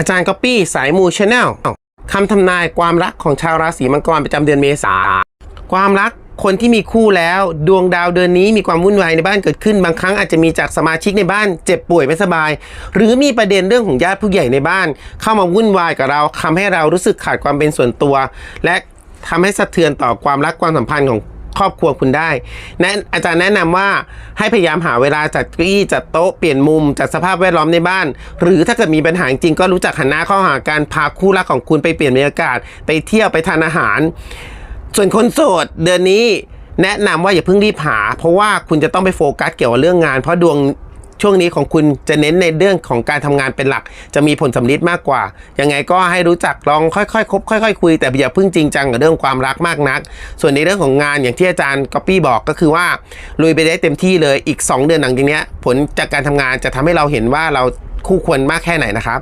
อาจารย์ก๊อปปี้สายมูชาแนลคำทำนายความรักของชาวราศีมังกรประจำเดือนเมษา ความรักคนที่มีคู่แล้วดวงดาวเดือนนี้มีความวุ่นวายในบ้านเกิดขึ้น บางครั้งอาจจะมีจากสมาชิกในบ้านเจ็บป่วยไม่สบาย หรือมีประเด็นเรื่องของญาติผู้ใหญ่ในบ้าน เข้ามาวุ่นวายกับเราทำให้เรารู้สึกขาดความเป็นส่วนตัว และทำให้สะเทือนต่อความรักความสัมพันธ์ของ ครอบครัวคุณได้นะอาจารย์แนะนำว่าให้พยายามหาเวลาจัดเก้าอี้จัดโต๊ะเปลี่ยนมุมจัดสภาพแวดล้อมในบ้าน หรือถ้าเกิดมีปัญหาจริงก็รู้จักหันหน้าเข้าหาการพาคู่รักของคุณไปเปลี่ยนบรรยากาศ ไปเที่ยวไปทานอาหาร ส่วนคนโสดเดือนนี้แนะนำว่าอย่าเพิ่งรีบหา เพราะว่าคุณจะต้องไปโฟกัสเกี่ยวกับเรื่องงาน เพราะดวง ช่วงนี้ของคุณจะเน้นในเรื่องของการทำงานเป็นหลัก จะมีผลสำลิดมากกว่า ยังไงก็ให้รู้จักลองค่อยๆคบค่อย ๆ คุย แต่อย่าเพิ่งจริงจังกับเรื่องความรักมากนัก ส่วนในเรื่องของงานอย่างที่อาจารย์ก๊อปปี้บอกก็คือว่าลุยไปได้เต็มที่เลยอีก 2 เดือนหลังจากนี้ผลจากการทำงานจะทำให้เราเห็นว่าเราคู่ควรมากแค่ไหนนะครับ